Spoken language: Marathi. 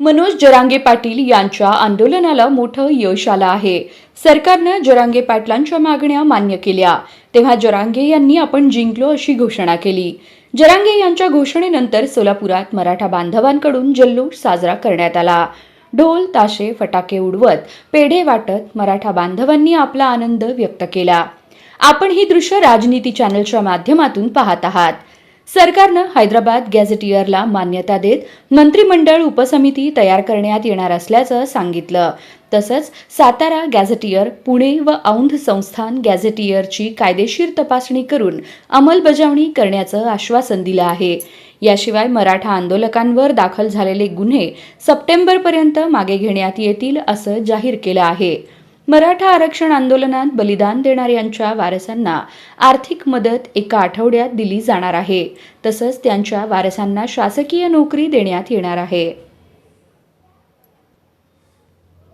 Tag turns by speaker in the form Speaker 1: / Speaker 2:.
Speaker 1: मनोज जरांगे पाटील यांच्या आंदोलनाला मोठं यश आलं आहे. सरकारनं जरांगे पाटलांच्या मागण्या मान्य केल्या. तेव्हा जरांगे यांनी आपण जिंकलो अशी घोषणा केली. जरांगे यांच्या घोषणेनंतर सोलापुरात मराठा बांधवांकडून जल्लोष साजरा करण्यात आला. ढोल ताशे फटाके उडवत पेढे वाटत मराठा बांधवांनी आपला आनंद व्यक्त केला. आपण ही दृश्य राजनीती चॅनलच्या माध्यमातून पाहत आहात. सरकारनं हैदराबाद गॅझेटियरला मान्यता देत मंत्रिमंडळ उपसमिती तयार करण्यात येणार असल्याचं सांगितलं. तसंच सातारा गॅझेटियर पुणे व औंध संस्थान गॅझेटियरची कायदेशीर तपासणी करून अंमलबजावणी करण्याचं आश्वासन दिलं आहे. याशिवाय मराठा आंदोलकांवर दाखल झालेले गुन्हे सप्टेंबरपर्यंत मागे घेण्यात येतील असं जाहीर केलं आहे. मराठा आरक्षण आंदोलनात बलिदान देणाऱ्यांच्या वारसांना आर्थिक मदत एका आठवड्यात दिली जाणार आहे. तसंच त्यांच्या वारसांना शासकीय नोकरी देण्यात येणार आहे.